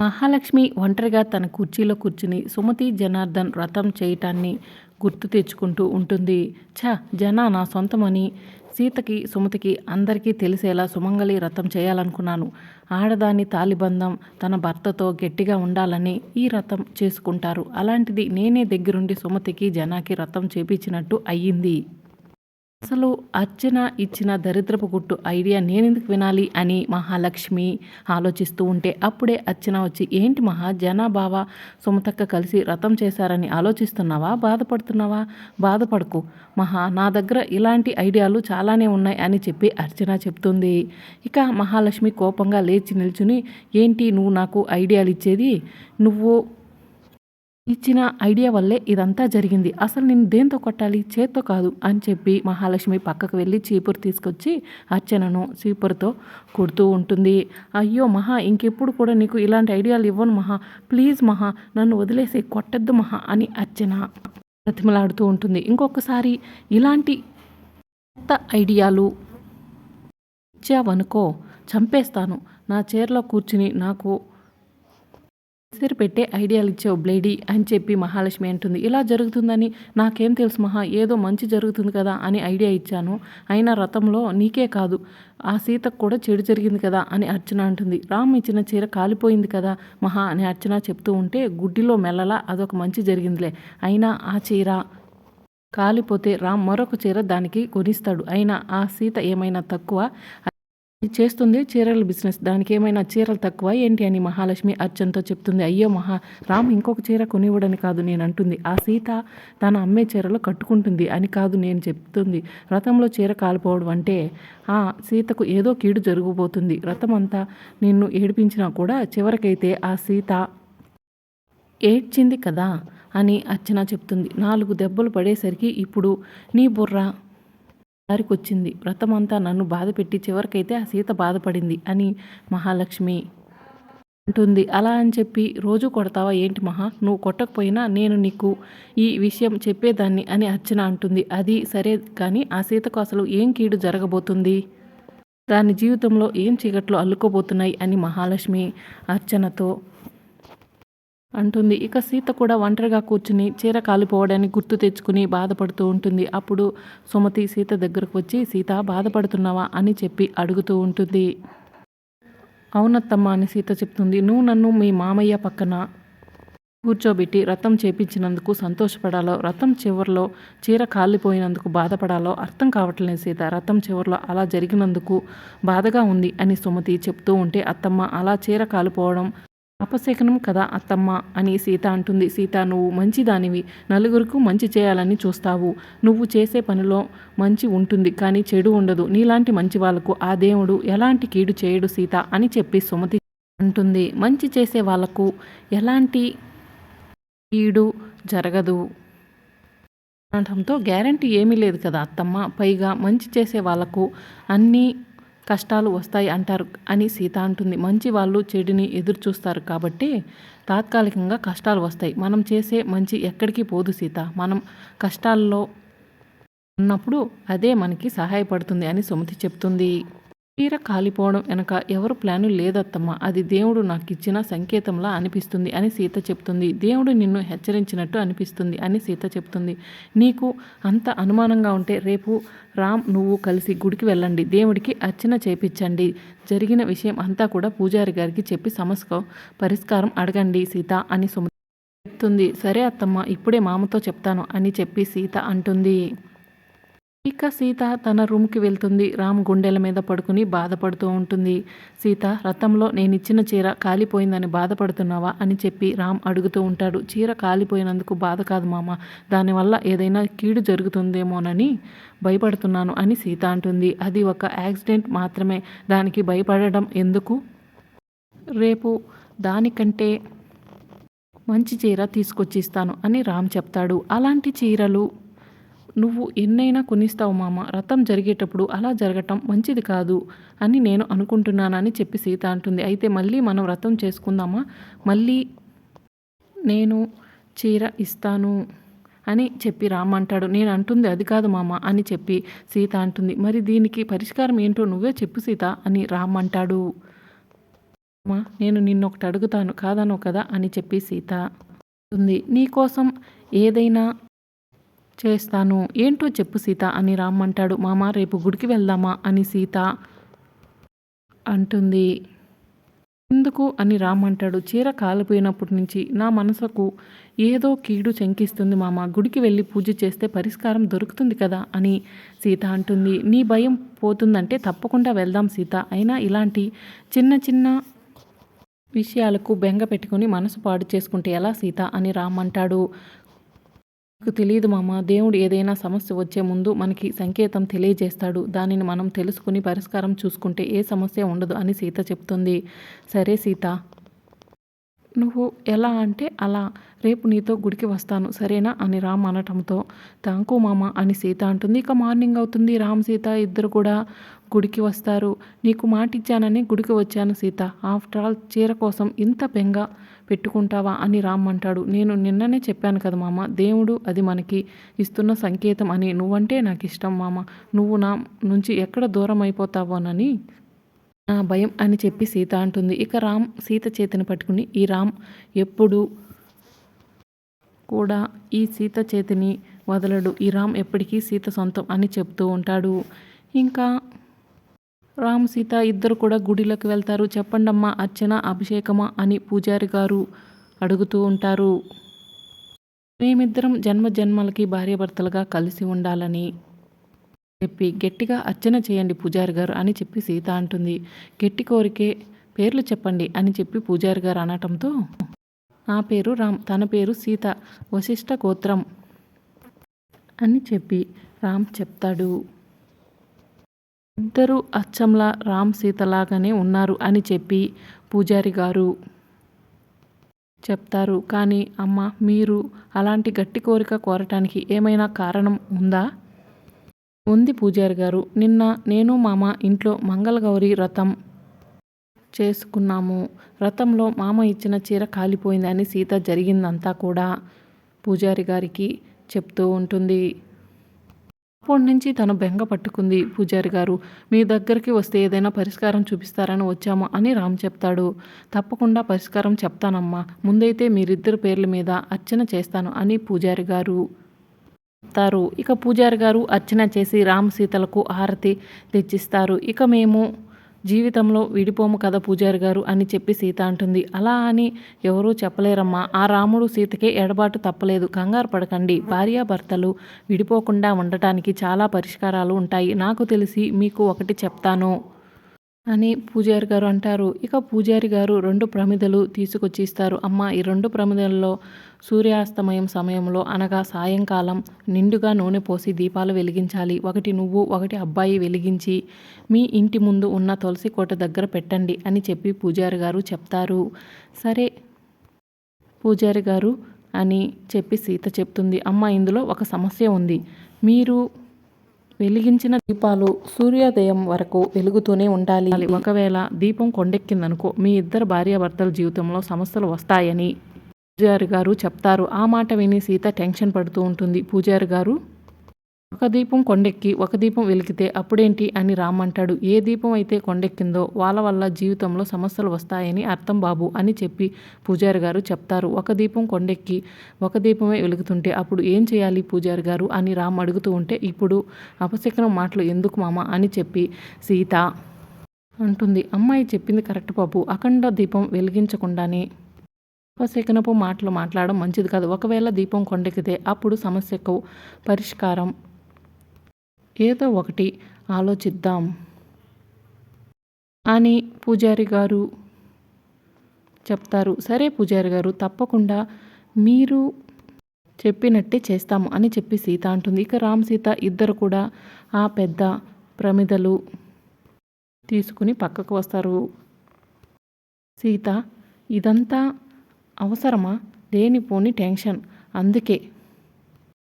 మహాలక్ష్మి ఒంటరిగా తన కుర్చీలో కూర్చుని సుమతి జనార్దన్ వ్రతం చేయటాన్ని గుర్తు తెచ్చుకుంటూ ఉంటుంది. ఛ జనా నా సొంతమని సీతకి సుమతికి అందరికీ తెలిసేలా సుమంగళి వ్రతం చేయాలనుకున్నాను. ఆడదాని తాలిబంధం తన భర్తతో గట్టిగా ఉండాలని ఈ వ్రతం చేసుకుంటారు. అలాంటిది నేనే దగ్గరుండి సుమతికి జనాకి వ్రతం చేపించినట్టు అయ్యింది. అసలు అర్చన ఇచ్చిన దరిద్రపు గుట్టు ఐడియా నేనెందుకు వినాలి అని మహాలక్ష్మి ఆలోచిస్తూ ఉంటే అప్పుడే అర్చన వచ్చి ఏంటి మహా జనాభావ? సుమతక్క కలిసి రథం చేశారని ఆలోచిస్తున్నావా? బాధపడుతున్నావా? బాధపడకు. మహా నా దగ్గర ఇలాంటి ఐడియాలు చాలానే ఉన్నాయి అని చెప్పి అర్చన చెప్తుంది. ఇక మహాలక్ష్మి కోపంగా లేచి నిల్చుని ఏంటి నువ్వు నాకు ఐడియాలు ఇచ్చేది నువ్వు ఇచ్చిన ఐడియా వల్లే ఇదంతా జరిగింది. అసలు నేను దేంతో కొట్టాలి? చేత్తో కాదు అని చెప్పి మహాలక్ష్మి పక్కకు వెళ్ళి చీపురు తీసుకొచ్చి అర్చనను చీపురుతో కుడుతూ ఉంటుంది. అయ్యో మహా ఇంకెప్పుడు కూడా నీకు ఇలాంటి ఐడియాలు ఇవ్వను మహా. ప్లీజ్ మహా నన్ను వదిలేసి కొట్టద్దు మహా అని అర్చన ప్రతిమలాడుతూ ఉంటుంది. ఇంకొకసారి ఇలాంటి కొత్త ఐడియాలు ఇచ్చావనుకో చంపేస్తాను. నా చీరలో కూర్చుని నాకు విసిరి పెట్టే ఐడియాలు ఇచ్చావు బ్లేడీ అని చెప్పి మహాలక్ష్మి అంటుంది. ఇలా జరుగుతుందని నాకేం తెలుసు మహా ఏదో మంచి జరుగుతుంది కదా అని ఐడియా ఇచ్చాను. అయినా రథంలో నీకే కాదు ఆ సీతకు కూడా చెడు జరిగింది కదా అని అర్చన అంటుంది. రామ్ ఇచ్చిన చీర కాలిపోయింది కదా మహా అని అర్చన చెప్తూ ఉంటే గుడ్డిలో మెల్లలా అదొక మంచి జరిగిందిలే. అయినా ఆ చీర కాలిపోతే రామ్ మరొక చీర దానికి కొనిస్తాడు. అయినా ఆ సీత ఏమైనా తక్కువ చేస్తుంది చీరల బిజినెస్. దానికి ఏమైనా చీరలు తక్కువ? ఏంటి అని మహాలక్ష్మి అర్చన్తో చెప్తుంది. అయ్యో మహా రామ్ ఇంకొక చీర కొనివ్వడని కాదు నేను అంటుంది. ఆ సీత తన అమ్మే చీరలో కట్టుకుంటుంది అని కాదు నేను చెప్తుంది. రథంలో చీర కాలిపోవడం అంటే ఆ సీతకు ఏదో కీడు జరగబోతుంది. రథం అంతా నిన్ను ఏడిపించినా కూడా చివరికైతే ఆ సీత ఏడ్చింది కదా అని అర్చన చెప్తుంది. నాలుగు దెబ్బలు పడేసరికి ఇప్పుడు నీ బుర్ర దారికొచ్చింది వ్రతమంతా నన్ను బాధపెట్టి చివరికైతే ఆ సీత బాధపడింది అని మహాలక్ష్మి అంటుంది. అలా అని చెప్పి రోజు కొడతావా ఏంటి మహా? నువ్వు కొట్టకపోయినా నేను నీకు ఈ విషయం చెప్పేదాన్ని అని అర్చన అంటుంది. అది సరే కానీ ఆ సీతకు అసలు ఏం కీడు జరగబోతుంది? దాని జీవితంలో ఏం చీకట్లు అల్లుకోబోతున్నాయి? అని మహాలక్ష్మి అర్చనతో అంటుంది. ఇక సీత కూడా ఒంటరిగా కూర్చుని చీర కాలిపోవడానికి గుర్తు తెచ్చుకుని బాధపడుతూ ఉంటుంది. అప్పుడు సుమతి సీత దగ్గరకు వచ్చి సీత బాధపడుతున్నావా? అని చెప్పి అడుగుతూ ఉంటుంది. అవునత్తమ్మ అని సీత చెప్తుంది. నువ్వు నన్ను మీ మామయ్య పక్కన కూర్చోబెట్టి రథం చేపించినందుకు సంతోషపడాలో రథం చివరిలో చీర కాలిపోయినందుకు బాధపడాలో అర్థం కావట్లేదు సీత. రథం చివరిలో అలా జరిగినందుకు బాధగా ఉంది అని సుమతి చెప్తూ ఉంటే అత్తమ్మ అలా చీర కాలిపోవడం అపశకనం కదా అత్తమ్మ అని సీత అంటుంది. సీత నువ్వు మంచిదానివి. నలుగురికి మంచి చేయాలని చూస్తావు. నువ్వు చేసే పనిలో మంచి ఉంటుంది కానీ చెడు ఉండదు. నీలాంటి మంచి వాళ్ళకు ఆ దేవుడు ఎలాంటి కీడు చేయడు సీత అని చెప్పి సుమతి అంటుంది. మంచి చేసే వాళ్ళకు ఎలాంటి కీడు జరగదు. అనడంతో గ్యారంటీ ఏమీ లేదు కదా అత్తమ్మ. పైగా మంచి చేసే వాళ్ళకు అన్నీ కష్టాలు వస్తాయి అంటారు అని సీత అంటుంది. మంచి వాళ్ళు చెడుని ఎదురు చూస్తారు కాబట్టి తాత్కాలికంగా కష్టాలు వస్తాయి. మనం చేసే మంచి ఎక్కడికి పోదు సీత. మనం కష్టాల్లో ఉన్నప్పుడు అదే మనకి సహాయపడుతుంది అని సుమతి చెప్తుంది. చీర కాలిపోవడం వెనక ఎవరు ప్లాను లేదత్తమ్మ. అది దేవుడు నాకు ఇచ్చిన సంకేతంలా అనిపిస్తుంది అని సీత చెప్తుంది. దేవుడు నిన్ను హెచ్చరించినట్టు అనిపిస్తుంది అని సీత చెప్తుంది. నీకు అంత అనుమానంగా ఉంటే రేపు రామ్ నువ్వు కలిసి గుడికి వెళ్ళండి. దేవుడికి అర్చన చేపించండి జరిగిన విషయం అంతా కూడా పూజారి గారికి చెప్పి సమస్య పరిష్కారం అడగండి సీత అని సుమ చెప్తుంది. సరే అత్తమ్మ ఇప్పుడే మామతో చెప్తాను అని చెప్పి సీత అంటుంది. ఇక సీత తన రూమ్కి వెళ్తుంది. రామ్ గుండెల మీద పడుకుని బాధపడుతూ ఉంటుంది. సీత రథంలో నేను ఇచ్చిన చీర కాలిపోయిందని బాధపడుతున్నావా? అని చెప్పి రామ్ అడుగుతూ ఉంటాడు. చీర కాలిపోయినందుకు బాధ కాదు మామ. దానివల్ల ఏదైనా కీడు జరుగుతుందేమోనని భయపడుతున్నాను అని సీత అంటుంది. అది ఒక యాక్సిడెంట్ మాత్రమే. దానికి భయపడడం ఎందుకు? రేపు దానికంటే మంచి చీర తీసుకొచ్చిస్తాను అని రామ్ చెప్తాడు. అలాంటి చీరలు నువ్వు ఎన్నైనా కొనిస్తావు మామ రథం జరిగేటప్పుడు అలా జరగటం మంచిది కాదు అని నేను అనుకుంటున్నానని చెప్పి సీత అంటుంది. అయితే మళ్ళీ మనం వ్రతం చేసుకుందామా? మళ్ళీ నేను చీర ఇస్తాను అని చెప్పి రామ్ అంటాడు. నేను అంటుంది అది కాదు మామ అని చెప్పి సీత అంటుంది. మరి దీనికి పరిష్కారం ఏంటో నువ్వే చెప్పు సీత అని రామ్ అంటాడు. అమ్మా నేను నిన్నొకటి అడుగుతాను కాదనో కదా అని చెప్పి సీత ఉంది నీకోసం ఏదైనా చేస్తాను. ఏంటో చెప్పు సీత అని రామ్ అంటాడు. మామ రేపు గుడికి వెళ్దామా అని సీత అంటుంది. ఎందుకు అని రామ్ అంటాడు. చీర కాలిపోయినప్పటి నుంచి నా మనసుకు ఏదో కీడు శంకిస్తుంది మామ. గుడికి వెళ్ళి పూజ చేస్తే పరిష్కారం దొరుకుతుంది కదా అని సీత అంటుంది. నీ భయం పోతుందంటే తప్పకుండా వెళ్దాం సీత. అయినా ఇలాంటి చిన్న చిన్న విషయాలకు బెంగ పెట్టుకుని మనసు పాడు చేసుకుంటే ఎలా సీత అని రామ్ అంటాడు. నాకు తెలియదు మామ. దేవుడు ఏదైనా సమస్య వచ్చే ముందు మనకి సంకేతం తెలియజేస్తాడు. దానిని మనం తెలుసుకుని పరిష్కారం చూసుకుంటే ఏ సమస్య ఉండదు అని సీత చెప్తుంది. సరే సీత. నువ్వు ఎలా అంటే అలా. రేపు నీతో గుడికి వస్తాను. సరేనా? అని రామ్ అనటంతో. థ్యాంకు మామ అని సీత అంటుంది. ఇక మార్నింగ్ అవుతుంది. రామ్ సీత ఇద్దరు కూడా గుడికి వస్తారు. నీకు మాట ఇచ్చానని గుడికి వచ్చాను సీత. ఆఫ్టర్ ఆల్ చీర కోసం ఇంత బెంగ పెట్టుకుంటావా అని రామ్ అంటాడు. నేను నిన్ననే చెప్పాను కదా మామ దేవుడు అది మనకి ఇస్తున్న సంకేతం అని. నువ్వంటే నాకు ఇష్టం మామ. నువ్వు నా నుంచి ఎక్కడ దూరం అయిపోతావోనని నా భయం అని చెప్పి సీత అంటుంది. ఇక రామ్ సీత చేతిని పట్టుకుని ఈ రామ్ ఎప్పుడు కూడా ఈ సీత చేతిని వదలడు. ఈ రామ్ ఎప్పటికీ సీత సొంతం అని చెప్తూ ఉంటాడు. ఇంకా రామ్ సీత ఇద్దరు కూడా గుడిలోకి వెళ్తారు. చెప్పండమ్మా అర్చన అభిషేకమా అని పూజారి గారు అడుగుతూ ఉంటారు. మేమిద్దరం జన్మ జన్మలకి భార్యాభర్తలుగా కలిసి ఉండాలని చెప్పి గట్టిగా అర్చన చేయండి పూజారి గారు అని చెప్పి సీత అంటుంది. గట్టి కోరికే పేర్లు చెప్పండి అని చెప్పి పూజారి గారు అనటంతో నా పేరు రామ్ తన పేరు సీత వశిష్ఠ గోత్రం అని చెప్పి రామ్ చెప్తాడు. ఇద్దరు అచ్చంలా రామ్ సీతలాగానే ఉన్నారు అని చెప్పి పూజారి గారు చెప్తారు. కానీ అమ్మ మీరు అలాంటి గట్టి కోరిక కోరటానికి ఏమైనా కారణం ఉందా? ఉంది పూజారి గారు. నిన్న నేను మామ ఇంట్లో మంగళగౌరి రథం చేసుకున్నాము. రథంలో మామ ఇచ్చిన చీర కాలిపోయిందని సీత జరిగిందంతా కూడా పూజారి గారికి చెప్తూ ఉంటుంది. అప్పటి నుంచి తను బెంగ పట్టుకుంది పూజారి గారు. మీ దగ్గరికి వస్తే ఏదైనా పరిష్కారం చూపిస్తారని వచ్చాము అని రామ్ చెప్తాడు. తప్పకుండా పరిష్కారం చెప్తానమ్మా. ముందైతే మీరిద్దరు పేర్ల మీద అర్చన చేస్తాను అని పూజారి గారు చెప్తారు. ఇక పూజారి గారు అర్చన చేసి రామ్ సీతలకు హారతి తెచ్చిస్తారు. ఇక మేము జీవితంలో విడిపోము కదా పూజారి గారు అని చెప్పి సీత అంటుంది. అలా అని ఎవరూ చెప్పలేరమ్మా. ఆ రాముడు సీతకే ఎడబాటు తప్పలేదు. కంగారు పడకండి. భార్యాభర్తలు విడిపోకుండా ఉండటానికి చాలా పరిష్కారాలు ఉంటాయి. నాకు తెలిసి మీకు ఒకటి చెప్తాను. అని పూజారి గారు అంటారు. ఇక పూజారి గారు రెండు ప్రమిదలు తీసుకొచ్చి ఇస్తారు అమ్మ ఈ రెండు ప్రమిదల్లో సూర్యాస్తమయం సమయంలో అనగా సాయంకాలం నిండుగా నూనె పోసి దీపాలు వెలిగించాలి. ఒకటి నువ్వు ఒకటి అబ్బాయి వెలిగించి మీ ఇంటి ముందు ఉన్న తులసి కోట దగ్గర పెట్టండి అని చెప్పి పూజారి గారు చెప్తారు. సరే పూజారి గారు అని చెప్పి సీత చెప్తుంది. అమ్మ ఇందులో ఒక సమస్య ఉంది. మీరు వెలిగించిన దీపాలు సూర్యోదయం వరకు వెలుగుతూనే ఉండాలి. ఒకవేళ దీపం కొండెక్కిందనుకో మీ ఇద్దరు భార్యాభర్తల జీవితంలో సమస్యలు వస్తాయని పూజారి గారు చెప్తారు. ఆ మాట విని సీత టెన్షన్ పడుతూ ఉంటుంది. పూజారి గారు ఒక దీపం కొండెక్కి ఒక దీపం వెలికితే అప్పుడేంటి అని రామ్మంటాడు ఏ దీపం అయితే కొండెక్కిందో వాళ్ళ వల్ల జీవితంలో సమస్యలు వస్తాయని అర్థం బాబు అని చెప్పి పూజారి గారు చెప్తారు. ఒక దీపం కొండెక్కి ఒక దీపమే వెలుగుతుంటే అప్పుడు ఏం చేయాలి పూజారి గారు అని రామ్ అడుగుతూ ఉంటే ఇప్పుడు అపశకనం మాటలు ఎందుకు మామ? అని చెప్పి సీత అంటుంది. అమ్మాయి చెప్పింది కరెక్ట్ బాబు. అఖండ దీపం వెలిగించకుండానే ఉపశకనపు మాటలు మాట్లాడడం మంచిది కాదు. ఒకవేళ దీపం కొండెక్కితే అప్పుడు సమస్యకు పరిష్కారం ఏదో ఒకటి ఆలోచిద్దాం. అని పూజారి గారు చెప్తారు. సరే పూజారి గారు తప్పకుండా మీరు చెప్పినట్టే చేస్తాము అని చెప్పి సీత అంటుంది. ఇక రామ్ సీత ఇద్దరు కూడా ఆ పెద్ద ప్రమిదలు తీసుకుని పక్కకు వస్తారు. సీత ఇదంతా అవసరమా? లేనిపోని టెన్షన్. అందుకే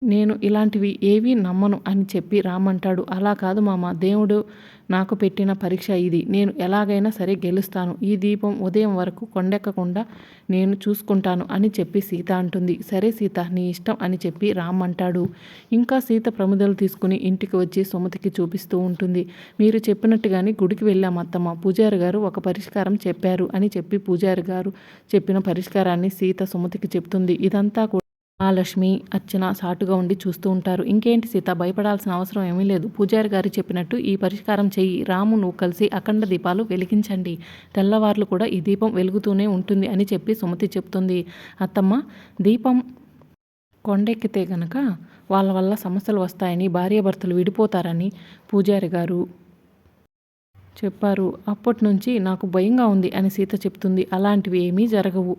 నేను ఇలాంటివి ఏవీ నమ్మను అని చెప్పి రామంటాడు అలా కాదు మామ దేవుడు నాకు పెట్టిన పరీక్ష ఇది. నేను ఎలాగైనా సరే గెలుస్తాను. ఈ దీపం ఉదయం వరకు కొండెక్కకుండా నేను చూసుకుంటాను అని చెప్పి సీత అంటుంది. సరే సీత నీ ఇష్టం అని చెప్పి రామ్ అంటాడు. ఇంకా సీత ప్రముదలు తీసుకుని ఇంటికి వచ్చి సుమతికి చూపిస్తూ ఉంటుంది. మీరు చెప్పినట్టుగానే గుడికి వెళ్ళాం అత్తమ్మ. పూజారి గారు ఒక పరిష్కారం చెప్పారు అని చెప్పి పూజారి గారు చెప్పిన పరిష్కారాన్ని సీత సుమతికి చెప్తుంది. ఇదంతా కూడా మహాలక్ష్మి అర్చన సాటుగా ఉండి చూస్తూ ఉంటారు. ఇంకేంటి సీత? భయపడాల్సిన అవసరం ఏమీ లేదు. పూజారి గారు చెప్పినట్టు ఈ పరిష్కారం చెయ్యి. రాము నువ్వు కలిసి అఖండ దీపాలు వెలిగించండి. తెల్లవార్లు కూడా ఈ దీపం వెలుగుతూనే ఉంటుంది అని చెప్పి సుమతి చెప్తుంది. అత్తమ్మ దీపం కొండెక్కితే గనక వాళ్ళ వల్ల సమస్యలు వస్తాయని భార్యాభర్తలు విడిపోతారని పూజారి గారు చెప్పారు. అప్పటి నుంచి నాకు భయంగా ఉంది అని సీత చెప్తుంది. అలాంటివి ఏమీ జరగవు.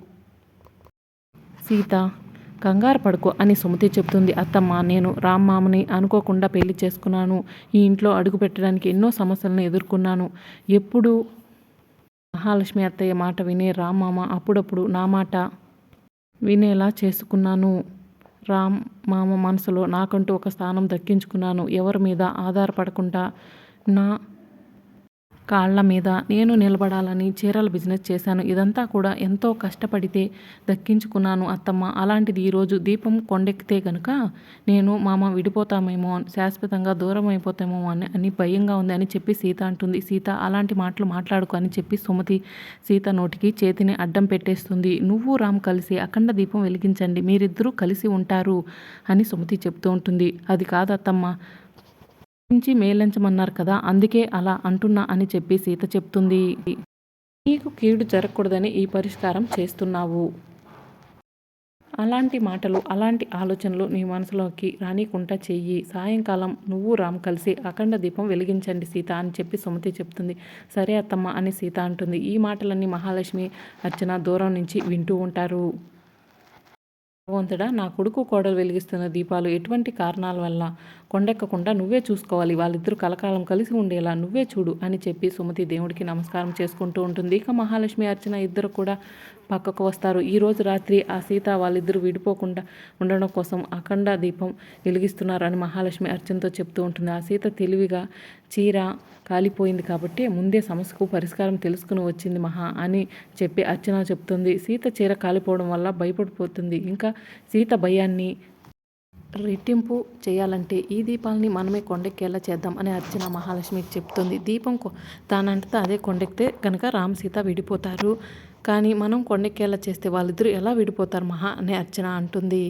సీత కంగారు పడుకో అని సుమతి చెప్తుంది అత్తమ్మ నేను రామ్మామని అనుకోకుండా పెళ్ళి చేసుకున్నాను. ఈ ఇంట్లో అడుగు పెట్టడానికి ఎన్నో సమస్యలను ఎదుర్కొన్నాను. ఎప్పుడు? మహాలక్ష్మి అత్తయ్య మాట వినే రామ్మామ అప్పుడప్పుడు నా మాట వినేలా చేసుకున్నాను. రామ్ మామ మనసులో నాకంటూ ఒక స్థానం దక్కించుకున్నాను. ఎవరి మీద ఆధారపడకుండా నా కాళ్ళ మీద నేను నిలబడాలని చీరల బిజినెస్ చేశాను. ఇదంతా కూడా ఎంతో కష్టపడితే దక్కించుకున్నాను అత్తమ్మ. అలాంటిది ఈరోజు దీపం కొండెక్కితే గనుక నేను మామ విడిపోతామేమో శాశ్వతంగా దూరం అయిపోతామేమో అని అని భయంగా ఉంది అని చెప్పి సీత అంటుంది. సీత అలాంటి మాటలు మాట్లాడుకో అని చెప్పి సుమతి సీత నోటికి చేతిని అడ్డం పెట్టేస్తుంది. నువ్వు రామ్ కలిసి అఖండ దీపం వెలిగించండి. మీరిద్దరూ కలిసి ఉంటారు అని సుమతి చెప్తూ ఉంటుంది. అది కాదత్తమ్మ. నుంచి మేలించమన్నారు కదా అందుకే అలా అంటున్నా అని చెప్పి సీత చెప్తుంది. నీకు కీడు జరగకూడదని ఈ పరిష్కారం చేస్తున్నావు. అలాంటి మాటలు అలాంటి ఆలోచనలు నీ మనసులోకి రానికుండా చెయ్యి. సాయంకాలం నువ్వు రామ్ కలిసి అఖండ దీపం వెలిగించండి సీత అని చెప్పి సుమతి చెప్తుంది. సరే అత్తమ్మ అని సీత అంటుంది. ఈ మాటలన్నీ మహాలక్ష్మి అర్చన దూరం నుంచి వింటూ ఉంటారు. భగవంతుడా నా కొడుకు కోడలు వెలిగిస్తున్న దీపాలు ఎటువంటి కారణాల వల్ల కొండెక్కకుండా నువ్వే చూసుకోవాలి. వాళ్ళిద్దరూ కలకాలం కలిసి ఉండేలా నువ్వే చూడు అని చెప్పి సుమతి దేవుడికి నమస్కారం చేసుకుంటూ ఉంటుంది. ఇక మహాలక్ష్మి అర్చన ఇద్దరు కూడా పక్కకు వస్తారు. ఈరోజు రాత్రి ఆ సీత వాళ్ళిద్దరూ విడిపోకుండా ఉండడం కోసం అఖండ దీపం వెలిగిస్తున్నారు అని మహాలక్ష్మి అర్చనతో చెప్తూ ఉంటుంది. ఆ సీత తెలివిగా చీర కాలిపోయింది కాబట్టి ముందే సమస్యకు పరిష్కారం తెలుసుకుని వచ్చింది మహా అని చెప్పి అర్చన చెప్తుంది. సీత చీర కాలిపోవడం వల్ల భయపడిపోతుంది. ఇంకా సీత భయాన్ని రెట్టింపు చేయాలంటే ఈ దీపాలని మనమే కొండెక్కేలా చేద్దాం అని అర్చన మహాలక్ష్మికి చెప్తుంది. దీపం తానంటే అదే కొండెక్కితే కనుక రామసీత విడిపోతారు. కానీ మనం కొండెక్కేలా చేస్తే వాళ్ళిద్దరూ ఎలా విడిపోతారు మహా అని అర్చన అంటుంది.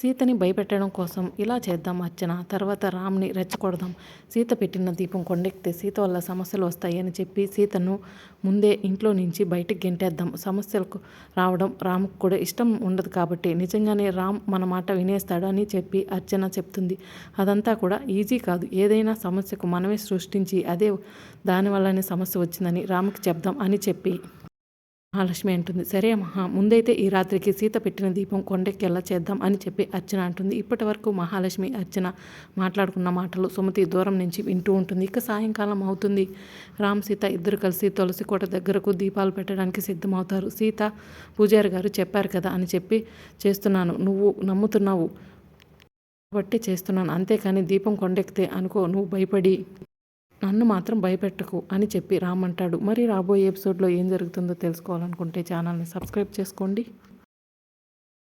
సీతని భయపెట్టడం కోసం ఇలా చేద్దాం అర్చన. తర్వాత రామ్ని రెచ్చగొడదాం. సీత పెట్టిన దీపం కొండెక్కితే సీత వల్ల సమస్యలు వస్తాయి అని చెప్పి సీతను ముందే ఇంట్లో నుంచి బయటకు గెంటేద్దాం. సమస్యలకు రావడం రామ్కు కూడా ఇష్టం ఉండదు కాబట్టి నిజంగానే రామ్ మన మాట వినేస్తాడు అని చెప్పి అర్చన చెప్తుంది. అదంతా కూడా ఈజీ కాదు. ఏదైనా సమస్యకు మనమే సృష్టించి అదే దానివల్లనే సమస్య వచ్చిందని రామ్కి చెప్దాం అని చెప్పి మహాలక్ష్మి అంటుంది. సరే మహా ముందైతే ఈ రాత్రికి సీత పెట్టిన దీపం కొండెక్కేలా చేద్దాం అని చెప్పి అర్చన అంటుంది. ఇప్పటి వరకు మహాలక్ష్మి అర్చన మాట్లాడుకున్న మాటలు సుమతి దూరం నుంచి వింటూ ఉంటుంది. ఇక సాయంకాలం అవుతుంది. రామ్ సీత ఇద్దరు కలిసి తులసి కోట దగ్గరకు దీపాలు పెట్టడానికి సిద్ధమవుతారు. సీత పూజారి గారు చెప్పారు కదా అని చెప్పి చేస్తున్నాను. నువ్వు నమ్ముతున్నావు. కాబట్టి చేస్తున్నాను. అంతేకాని దీపం కొండెక్కితే అనుకో నువ్వు భయపడి నన్ను మాత్రం భయపెట్టకు అని చెప్పి రామంటాడు మరి రాబోయే ఎపిసోడ్లో ఏం జరుగుతుందో తెలుసుకోవాలనుకుంటే ఛానల్ని సబ్స్క్రైబ్ చేసుకోండి.